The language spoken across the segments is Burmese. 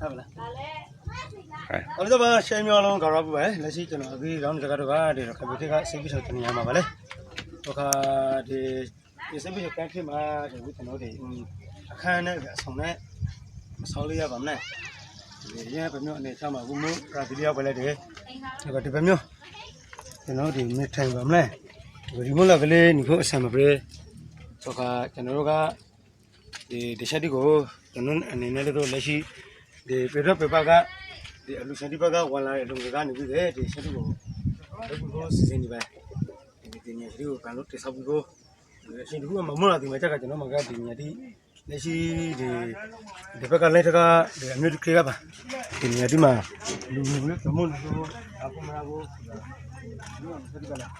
ဟုတ်လားဒါလည်းအဲ့တော့ဘာရှမ်းမြောင်းလုံးကတော့ပဲလက်ရှိကျွန်တော်အခုရောင်းကြကတော့ကဒီတော့ခပတိကစိတ်ပြီးတော့တင်ရမှာပါလေတော့ခါဒီဒီစိတ်ပြီးတော့ကန်ဖြစ်မှာဒီခုကျွန်တော်တို့အခန်းနဲ့အဆောင်နဲ့မဆောင်းလေးရပါမလားဒီရဲဘယ်မျိုးအနေထားမှာဘူးမို့ဒါဗီဒီယိုပဲလေဒီဒါဒီဘယ်မျိုးကျွန်တော်ဒီမထိုင်ပါမလားဒီမို့လာကလေးညီကိုအဆံမပြေတော့ခါကျွန်တော်တို့ကဒီဒီချက်ဒီကိုကျွန်တော်အနေနဲ့လည်းတော့လက်ရှိ ဒီပေတော့ပေပါကဒီအလူရှင်ဒီဘက်ကဝင်လာတဲ့လူတွေကနေပြီးတယ်ဒီရှင်းတူကိုဘယ်လိုစီစဉ်နေပဲဒီဒီညဒီကိုကန်လို့တိဆောက်ပြီးကိုအရှင်ဒီကမမလာဒီမှာချက်ကကျွန်တော်မကဒီညဒီလက်ရှိဒီဒီဘက်ကလည်းတကဒီအမျိုးတွေကပါဒီညဒီမှာလူလူတွေသမုန်းလို့အခုမလာဘူးဒီမှာဆက်ကြလား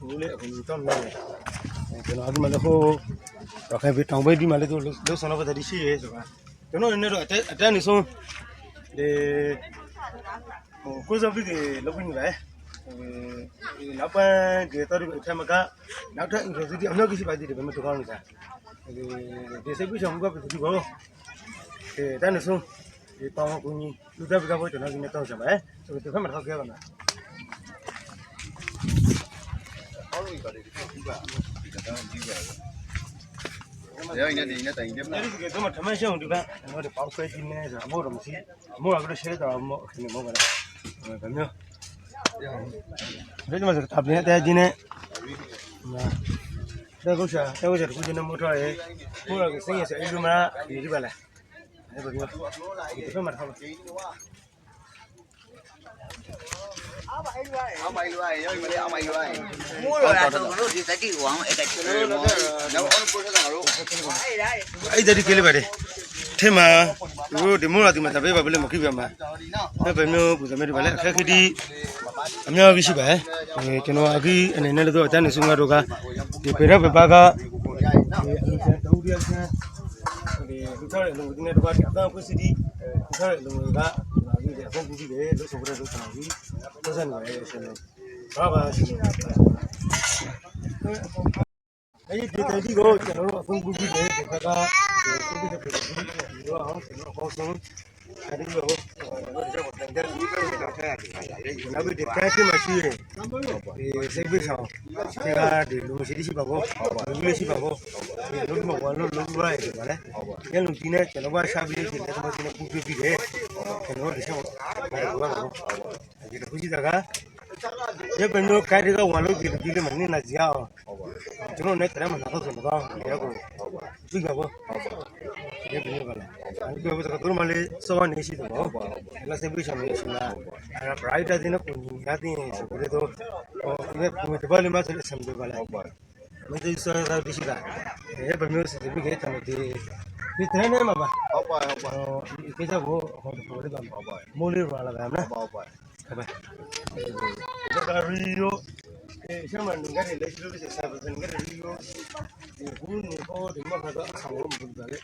ဘိုးလေးအခုတော့နေတယ်ကျွန်တော်အခုမှလည်းဟိုတော့ခဲပြီးတောင်ပိတ်ဒီမှာလည်းသူလှုပ်ဆောင်တော့တဲ့ရှိရဲဆိုတာ ကျွန်တော်လည်းတော့အတက်အတက်နေဆုံးဒီဟိုကိုစောပြီးဒီလုပ်နေပဲဒီနောက်ပန်းဒီတော့ဒီအထက်မကနောက်ထပ် university အများကြီးရှိပါသေးတယ်ဘယ်မှာတော့ကောင်းနေတာဒီဒီစိတ်ပြချောင်းကပဲဒီဘောအဲတန်းနေဆုံးဒီပေါင်းကူညီလူသက်ပကဘောကျွန်တော်ဒီနေ့တော့ဆက်မယ်ဆိုတော့ဒီဖက်မှာထောက်ခဲ့ပါမယ်ရရင်လည်းဒီ နဲ့တိုင်တယ်မအဲ့လားဒီကတော့ထမရှောင်းဒီကကျွန်တော်ဒီပေါင်းဆွဲခြင်းနဲ့ဆိုအမို့တော့မရှိအမို့ကတော့ရှဲတော့မို့အခင်းမို့ကလည်းဘယ်မျိုးဒီမှာတပ်ပြတဲ့ခြင်းနဲ့တဲ့ကုရှာတဲ့ကုရှာကိုကျနေမို့ထားရဲမို့တော့စိတ်ရစအဲ့လိုမှဒီဒီပါလားအဲ့ဘယ်မျိုးဒီဖက်မှာထောက် အမိုင်လွားရောမလေးအမိုင်လွားမိုးတော့လာတော့လို့ဒီတတိဝအောင်အဲ့ကကျွန်တော်တို့တော့အော်ပို့ထားတာတော့အဲ့ဒါဒီကလေးပါလေထဲမှာတို့ဒီမို့တော့ဒီမှာတပည့်ပါဘယ်လိုမခိပြမှာအဲ့ဘယ်မျိုးပူဇော်မြတ်ဒီပါလေအခက်ခတီအများကြီးရှိပါရဲ့ကျွန်တော်အခုအနေနဲ့လည်းတော့အတန်းနေဆုံးကတော့ကဒီပေရက်ပပကဒီအလူချန်တူရီယန်ဒီလူထားတဲ့လူတွေနဲ့တော့အတန်းဖွစီတီလူထားတဲ့လူ တွေကဒီအကုန်ပြီးတယ်လို့ဆိုကြတဲ့လို့ကျွန်တော်ဒီပတ်စံနေတယ်ရှင်ဘာပါရှင်အဲ့ဒီဒီတတိကိုကျွန်တော်တို့အကုန်ပြီးတယ်ဒီဘက်ကဒီစိတ်တဲ့ပြည်ဒီတော့အောင်ကျွန်တော်ပေါ့ဆုံးအဲ့ဒီလိုတော့ကျွန်တော်တန်တဲ့လူတွေကတော့ထားရတယ်။နောက်ပြီးဒီကဲတင်မရှိရင်ဒီစိတ်ပိဆောင်ဒီကဒီလူရှိရှိပါဘောလူလေးရှိပါဘောဒီလူမဘောလုံးလုံးရိုက်တယ်ဗါလဲ။ညလူကြီးနဲ့ကျွန်တော်ကရှာပြီးဒီလက်မကြီးနဲ့ပူပြပြီးတယ်။ ကျွန်တော်ဒီဆောင်ဘာလို့ဘာလို့ဒီလိုရှိတာကရပမျိုးကဲဒီကဝန်လို့ဒီဒီလေးမနေနာကြအောင်ကျွန်တော်နဲ့တရမနာတော့ဆိုတော့ဒီကောပြီးပါဘောဒီပမျိုးကလည်းဒီပြောတော့တို့မလေးစောနေရှိတယ်ဘောလက်စပိဆောင်နေရှိလားအဲ့ ဒါ bright တဲ့နဲ့ကိုညီရတဲ့ဆိုပြီးတော့ဟိုဒီကဒီဘက်လေးမှာဆိုအဆင်ပြေပါလားမင်းတို့စောရတဲ့ရှိတာအဲ့ဘမျိုးစစ်ပြီးခဲ့တယ်ဒီဒီတဲ့နေမှာပါဟုတ်ပါဟုတ်ပါဟိုဒီကိစ္စကိုဟိုပေါ်တယ်ပါမိုးလေးရလာတယ်နော်ဟုတ်ပါဟုတ်ပါဒါကရီယိုအဲရှမန်ငါလည်းလက်ရှိလို့ဆက်ဆက်ငါရီယိုဒီဘူးနေဟောဒီမှာကတော့ဆောင်းလို့မလုပ်တယ်